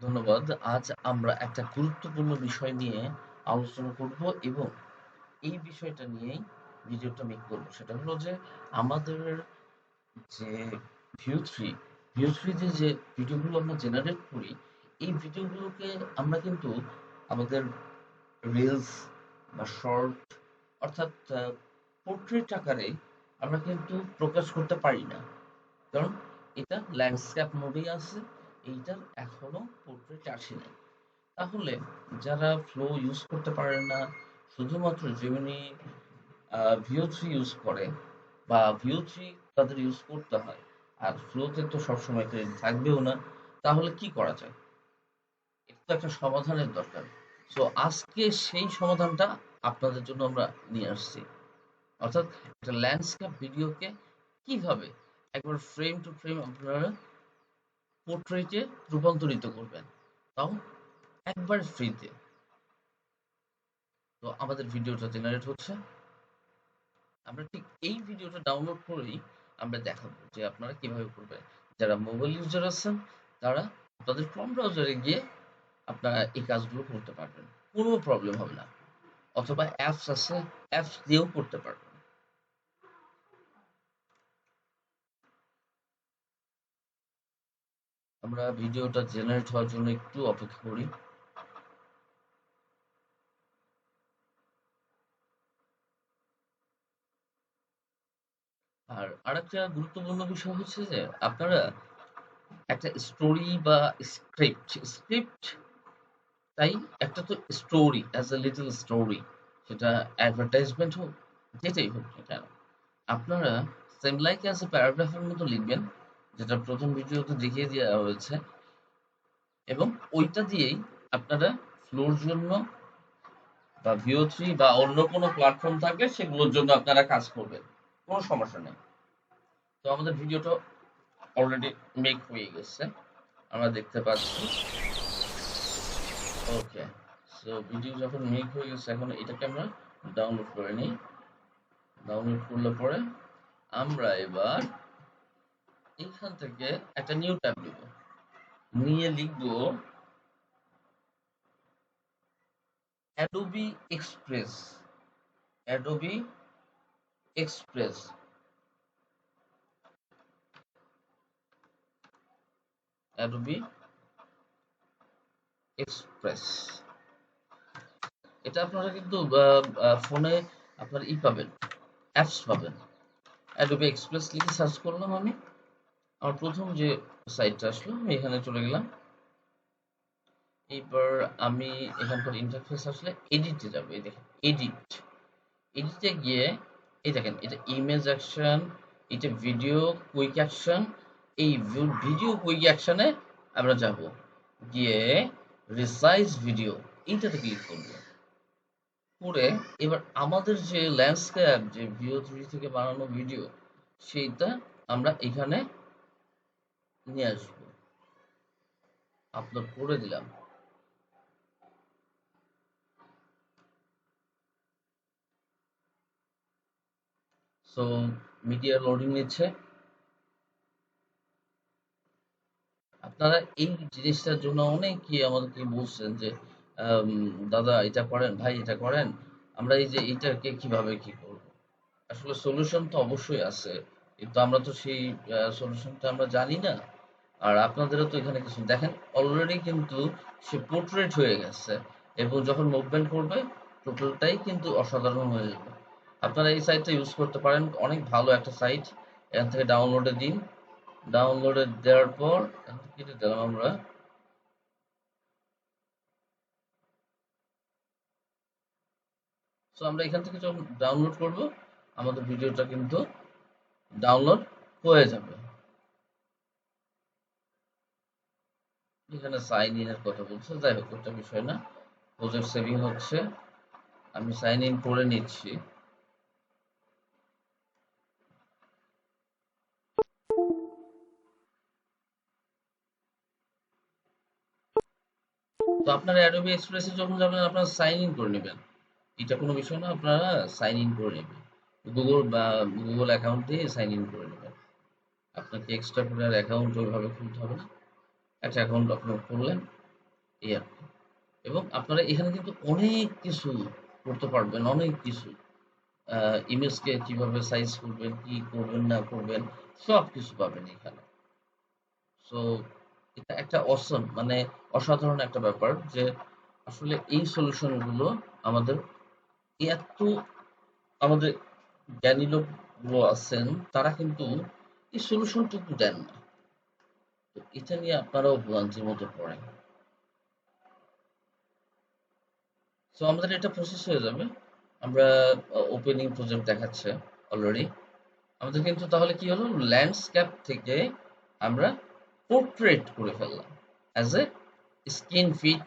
ধন্যবাদ। আজ আমরা একটা গুরুত্বপূর্ণ বিষয় নিয়ে আলোচনা করব এবং এই বিষয়টা নিয়েই ভিডিওটা মেক করব। সেটা হলো যে আমাদের যে View3, View3 তে যে ভিডিওগুলো আমরা জেনারেট করি, এই ভিডিওগুলোকে আমরা কিন্তু আমাদের রিলস বা শর্ট অর্থাৎ পোর্ট্রেট আকারে আমরা কিন্তু প্রকাশ করতে পারি না। কারণ এটা ল্যান্ডস্কেপ মোডেই আছে। এইটার এখনও পোর্ট্রেট আসেনি। তাহলে যারা ফ্লো ইউজ করতে পারেন না, শুধুমাত্র জেমিনি আ View3 ইউজ করে বা View3 তাদের ইউজ করতে হয়। আর ফ্লোতে তো সবসময় ক্রেডিট থাকবেও না। তাহলে কি করা যায়? এটা তো একটা সমাধানের দরকার। সো আজকে সেই সমাধানটা আপনাদের জন্য আমরা নিয়ে আসছি। অর্থাৎ একটা ল্যান্ডস্কেপ ভিডিওকে কীভাবে একবার ফ্রেম টু ফ্রেম আপনারা পোর্ট্রেটে রূপান্তরিত করবেন। তাও একবার ফ্রিতে। তো আমাদের ভিডিওটা জেনারেট হচ্ছে। আমরা ঠিক এই ভিডিওটা ডাউনলোড করেই আমরা দেখাবো যে আপনারা কীভাবে করবেন। যারা মোবাইল ইউজার আছেন তারা আপনাদের ক্রোম ব্রাউজারে গিয়ে আপনারা এই কাজগুলো করতে পারবেন। কোনো প্রবলেম হবে না। অথবা অ্যাপস আছে, অ্যাপস দিয়েও করতে পারবেন। আমরা ভিডিওটা জেনারেট হওয়ার জন্য একটু অপেক্ষা করি। আর আরেকটা গুরুত্বপূর্ণ বিষয় হচ্ছে যে আপনারা একটা স্টোরি বা স্ক্রিপ্ট, স্ক্রিপ্ট তাই একটা তো story as a little story সেটা অ্যাডভার্টাইজমেন্ট হোক, যেটাই হোক না কেন। আপনারা সেম লাইক অ্যাজ এ প্যারাগ্রাফের মতো লিখবেন, যেটা প্রথম ভিডিওতে দেখিয়ে দেওয়া হয়েছে। এবং ওইটা দিয়েই আপনারা ফ্লোর জন্য বা View3 বা অন্য কোনো প্ল্যাটফর্ম থাকলে সেগুলোর জন্য আপনারা কাজ করবেন। কোনো সমস্যা নেই। তো আমাদের ভিডিওটা অলরেডি মেক হয়ে গেছে। আমরা দেখতে পাচ্ছি। ওকে। সো ভিডিও যখন মেক হয়ে গেছে, এখন এটাকে আমরা ডাউনলোড করে নিই। ডাউনলোড করলে পরে আমরা এবার এইখান থেকে একটা নিউ ট্যাব নিব। নিয়ে লিখব Adobe Express Adobe Express Adobe Express এটা আপনারা কিন্তু ফোনে আপনার ই পাবেন অ্যাপস পাবেন। অ্যাডোবি এক্সপ্রেস লিখে সার্চ করলাম আমি। আমার প্রথম যে সাইটটা আসলো, আমি এখানে চলে গেলাম। এবার আমি এখানকার ইন্টারফেস আসলে এডিটে যাব। এই দেখেন এডিট এডিটে গিয়ে, এই দেখেন, এটা ইমেজ অ্যাকশন এটা ভিডিও কুইক অ্যাকশন এই ভিডিও কুইক অ্যাকশনে আমরা যাব। গিয়ে রিসাইজ ভিডিও এইটাতে ক্লিক করব। করে এবার আমাদের যে ল্যান্ডস্কেপ যে ভিও থ্রি থেকে বানানো ভিডিও সেইটা আমরা এখানে নিয়ে আসব। আপলোড করে দিলাম। সো মিডিয়া লোডিং নিচ্ছে। আপনারা এই জিনিসটার জন্য অনেকেই আমাদেরকে বলছেন যে দাদা এটা করেন, ভাই এটা করেন, আমরা এই যে এইটাকে কীভাবে কি করব? আসলে সলিউশন তো অবশ্যই আছে, কিন্তু আমরা তো সেই সলিউশনটা আমরা জানি না। আর আপনাদেরও তো এখানে কিছু দেখেন অলরেডি কিন্তু সে পোর্ট্রেট হয়ে গেছে এবং যখন মুভমেন্ট করবে টোটালটাই কিন্তু অসাধারণ হয়ে যাবে। আপনারা এই সাইটটা ইউজ করতে পারেন, অনেক ভালো একটা সাইট এখান থেকে ডাউনলোডে দিন। ডাউনলোডে দেওয়ার পর কেটে দিলাম আমরা। সো আমরা এখান থেকে যখন ডাউনলোড করব, আমাদের ভিডিওটা কিন্তু ডাউনলোড হয়ে যাবে। এখানে সাইন ইন এর কথা বলছে। যাই হোক, ওটা বিষয় না। প্রজেক্ট সেভিং হচ্ছে। আমি সাইন ইন করে নিচ্ছি। তো আপনারা অ্যাডোবি এক্সপ্রেসে যখন যাবেন, আপনারা সাইন ইন করে নেবেন। এটা কোনো বিষয় না, আপনারা সাইন ইন করে নেবেন। গুগল বা গুগল অ্যাকাউন্ট দিয়ে সাইন ইন করে নেবেন। আপনাকে এক্সট্রা করে অ্যাকাউন্ট ওইভাবে খুলতে হবে না। একটা অ্যাকাউন্ট আপনি করলেন, এই আর কি। এবং আপনারা এখানে কিন্তু অনেক কিছু করতে পারবেন, অনেক কিছু। ইমেজকে কীভাবে সাইজ করবেন, কি করবেন, না করবেন, সব কিছু পাবেন এখানে। সো এটা একটা অসম মানে অসাধারণ একটা ব্যাপার যে আসলে এই সলিউশনগুলো আমাদের এত, আমাদের জ্ঞানী লোকগুলো আছেন, তারা কিন্তু এই সলিউশনটুকু দেন না। তো এটা নিয়ে আপনারাও ভোগান্তির মতো পড়েন। সো আমাদের এটা প্রসেস হয়ে যাবে। আমরা ওপেনিং প্রজেক্ট দেখাচ্ছে অলরেডি আমাদের কিন্তু তাহলে কি হলো? ল্যান্ডস্কেপ থেকে আমরা পোর্ট্রেট করে ফেললাম। As a skin fit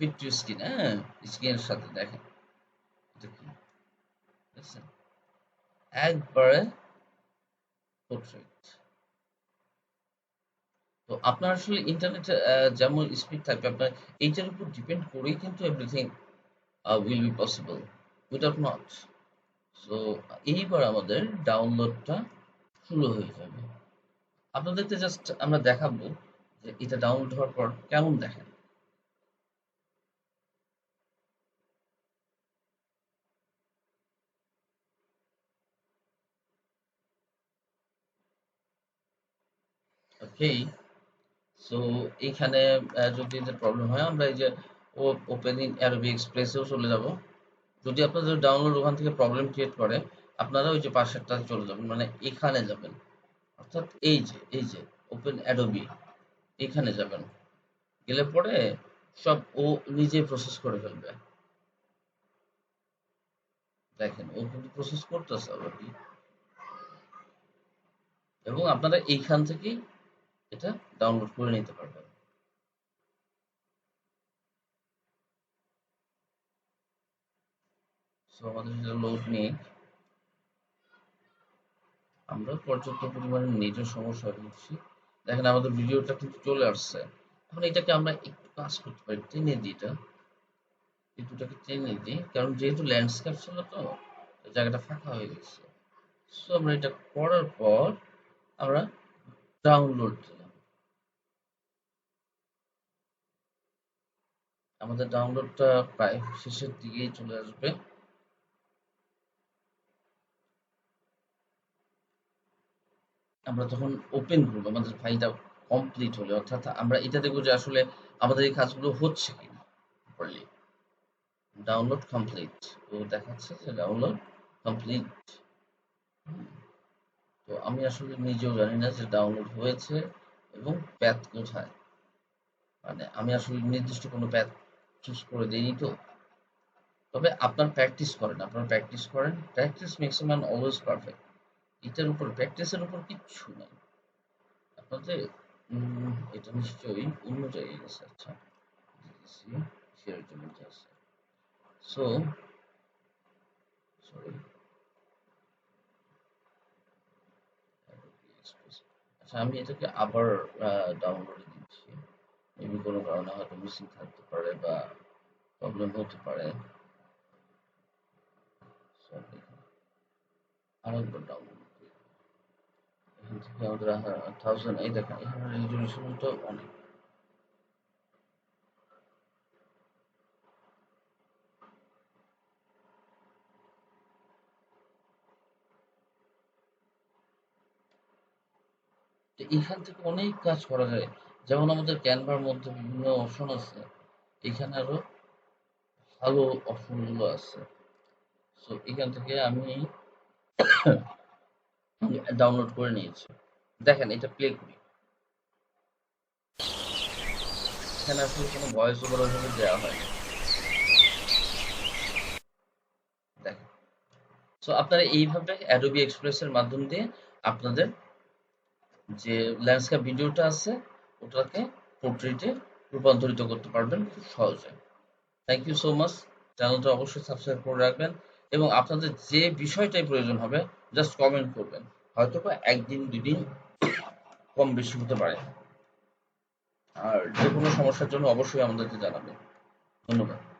fit to skin হ্যাঁ স্কিনের সাথে দেখেন। একবারে পোর্ট্রেট তো আপনার আসলে ইন্টারনেটে যেমন স্পিড থাকবে, আপনার এইটার উপর ডিপেন্ড করেই কিন্তু everything will be possible without not so এইবার আমাদের ডাউনলোডটা শুরু হয়ে যাবে। আপনাদেরকে জাস্ট আমরা দেখাবো যে এটা ডাউনলোড হওয়ার পর কেমন দেখেন। ওকে সো এখানে যদি এদের প্রবলেম হয়, আমরা এই যে ওপেনিং অ্যারোবি এক্সপ্রেসেও চলে যাব। যদি আপনাদের ডাউনলোড ওখান থেকে প্রবলেম ক্রিয়েট করে, আপনারা ওই যে পাশেরটা চলে যাবেন মানে এখানে যাবেন। অর্থাৎ এই যে এই যে ওপেন অ্যাডোবি এখানে যাবেন। গেলে পরে সব ও নিজে প্রসেস করে ফেলবে। দেখেন, ও কিন্তু প্রসেস করতেছে অলরেডি এবং আপনারা এইখান থেকেই এটা ডাউনলোড করে নিতে পারবেন। লোড নিয়ে আমরা পর্যাপ্ত পরিমাণে নেটের সমস্যা হচ্ছে দেখেন, আমাদের ভিডিওটা কিন্তু চলে আসছে। এখন এটাকে আমরা একটু কাজ করতে পারি, টেনে দিই এটা। এই টেনে দিই, কারণ যেহেতু ল্যান্ডস্কেপ ছিল তো জায়গাটা ফাঁকা হয়ে গেছে। সো আমরা এটা করার পর আমরা ডাউনলোড দিলাম আমাদের ডাউনলোডটা প্রায় শেষের দিকেই চলে আসবে। আমরা তখন ওপেন করব, আমাদের ফাইলটা কমপ্লিট হলে। অর্থাৎ আমরা এটা দেখব যে আসলে আমাদের এই কাজগুলো হচ্ছে কিনা প্রপারলি ডাউনলোড কমপ্লিট তো দেখাচ্ছে যে ডাউনলোড কমপ্লিট তো আমি আসলে নিজেও জানি না যে ডাউনলোড হয়েছে এবং প্যাথ কোথায়। মানে আমি আসলে নির্দিষ্ট কোনো প্যাথ চুজ করে দিইনি তো তবে আপনার প্র্যাকটিস করেন, আপনার প্র্যাকটিস করেন practice makes man always perfect এটার উপর প্র্যাকটিসের উপর কিচ্ছু নাই। আপনাদের এটা নিশ্চয়ই অন্য জায়গায় গেছে। আচ্ছা শেয়ার জন্য আছে। সো সরি আচ্ছা আমি এটাকে আবার ডাউনলোড দিচ্ছি কোনো কারণে হয়তো মিসিং থাকতে পারে বা প্রবলেম হতে পারে। আরেকবার ডাউনলোড এখান থেকে আমাদের থাউজেন্ড এই দেখেন এখানে রেজলিউশনটা অনেক। এখান থেকে অনেক কাজ করা যায়। যেমন আমাদের ক্যানভার মধ্যে বিভিন্ন অপশন আছে, এখানে আরও ভালো অপশনগুলো আছে। সো এখান থেকে আমি ডাউনলোড করে নিয়েছি। দেখেন, এটা প্লে করি। এখানে আসলে কোনো ভয়েস ওভার ওভাবে দেওয়া হয় দেখেন। সো আপনারা এইভাবে অ্যাডোবি এক্সপ্রেসের মাধ্যম দিয়ে আপনাদের যে ল্যান্ডস্কেপ ভিডিওটা আছে ওটাকে পোর্ট্রেটে রূপান্তরিত করতে পারবেন খুব সহজে। থ্যাংক ইউ সো মাচ চ্যানেলটা অবশ্যই সাবস্ক্রাইব করে রাখবেন এবং আপনাদের যে বিষয়টাই প্রয়োজন হবে জাস্ট কমেন্ট করবেন। হয়তো বা একদিন, দুদিন কম বেশি হতে পারে। আর যে কোনো সমস্যার জন্য অবশ্যই আমাদেরকে জানাবেন। ধন্যবাদ।